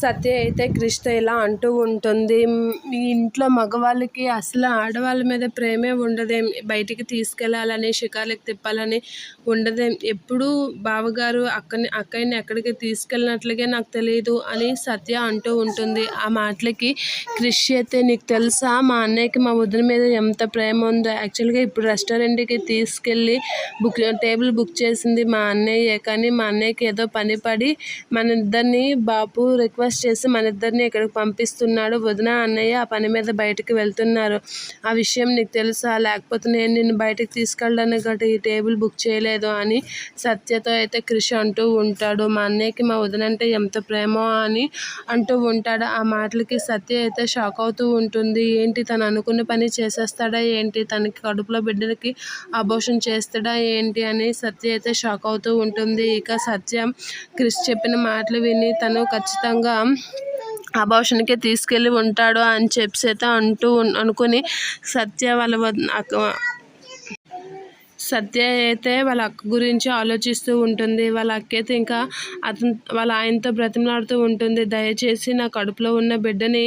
సత్య అయితే కృష్ణ ఇలా అంటూ ఉంటుంది. మీ ఇంట్లో మగవాళ్ళకి అసలు ఆడవాళ్ళ మీద ప్రేమే ఉండదేం. బయటికి తీసుకెళ్ళాలని షికార్లకు తిప్పాలని ఉండదేం. ఎప్పుడూ బావగారు అక్కని అక్కయ్యని ఎక్కడికి తీసుకెళ్ళినట్లుగా నాకు తెలియదు అని సత్య అంటూ ఉంటుంది. ఆ మాటలకి కృషి అయితే నీకు తెలుసా మా అన్నయ్యకి మా వదిన మీద ఎంత ప్రేమ ఉందో. యాక్చువల్గా ఇప్పుడు రెస్టారెంట్కి తీసుకెళ్ళి బుక్ టేబుల్ బుక్ చేసింది మా అన్నయ్యే. కానీ మా అన్నయ్యకి ఏదో పని పడి మన ఇద్దరిని బాపు రిక్వెస్ట్ చేసి మన ఇద్దరిని ఇక్కడికి పంపిస్తున్నాడు. వదిన అన్నయ్య ఆ పని మీద బయటకు వెళ్తున్నారు. ఆ విషయం నీకు తెలుసా? లేకపోతే నేను నిన్ను బయటకు తీసుకెళ్ళడానికి గట్రా ఈ టేబుల్ బుక్ చేయలేదు అని సత్యతో అయితే క్రిష్ అంటూ ఉంటాడు. మా అన్నయ్యకి మా వదిన అంటే ఎంత ప్రేమో అని అంటూ ఉంటాడు. ఆ మాటలకి సత్య అయితే షాక్ అవుతూ ఉంటుంది. ఏంటి తను అనుకున్న పని చేసేస్తాడా? ఏంటి తనకి కడుపులో బిడ్డలకి అబోషన్ చేస్తాడా? ఏంటి అని సత్య అయితే షాక్ అవుతూ ఉంటుంది. ఇక సత్య క్రిష్ చెప్పిన మాటలు విని తను ఖచ్చితంగా అబార్షన్కి తీసుకెళ్ళి ఉంటాడు అని చెప్పి అయితే అంటూ అనుకుని సత్య వాళ్ళ సత్య అయితే వాళ్ళ అక్క గురించి ఆలోచిస్తూ ఉంటుంది. వాళ్ళ అక్క అయితే ఇంకా అతను వాళ్ళ ఆయనతో బ్రతిమలాడుతూ ఉంటుంది. దయచేసి నా కడుపులో ఉన్న బిడ్డని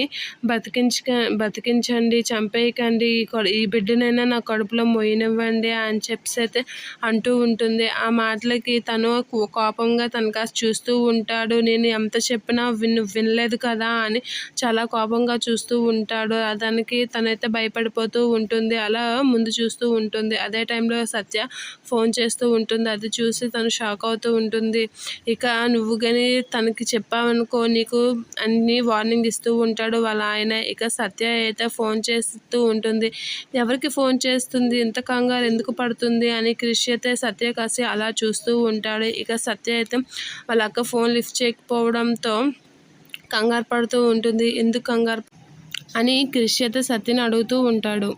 బతికించక బతికించండి చంపేయకండి. ఈ ఈ బిడ్డనైనా నా కడుపులో మొయ్యనివ్వండి అని చెప్పి అయితే అంటూ ఉంటుంది. ఆ మాటలకి తను కోపంగా తను కాస్త చూస్తూ ఉంటాడు. నేను ఎంత చెప్పినా విన్ వినలేదు కదా అని చాలా కోపంగా చూస్తూ ఉంటాడు. దానికి తనైతే భయపడిపోతూ ఉంటుంది. అలా ముందు చూస్తూ ఉంటుంది. అదే టైంలో సత్య ఫోన్ చేస్తూ ఉంటుంది. అది చూసి తను షాక్ అవుతూ ఉంటుంది. ఇక నువ్వు కానీ తనకి చెప్పావనుకో నీకు అన్ని వార్నింగ్ ఇస్తూ ఉంటాడు. వాళ్ళ ఆయన ఇక సత్య అయితే ఫోన్ చేస్తూ ఉంటుంది. ఎవరికి ఫోన్ చేస్తుంది? ఇంత కంగారు ఎందుకు పడుతుంది? అని క్రిష్ అయితే సత్య కాసి అలా చూస్తూ ఉంటాడు. ఇక సత్య అయితే వాళ్ళ అక్క ఫోన్ లిఫ్ట్ చేయకపోవడంతో కంగారు పడుతూ ఉంటుంది. ఎందుకు కంగారు? అని క్రిష్ అయితే సత్యని అడుగుతూ ఉంటాడు.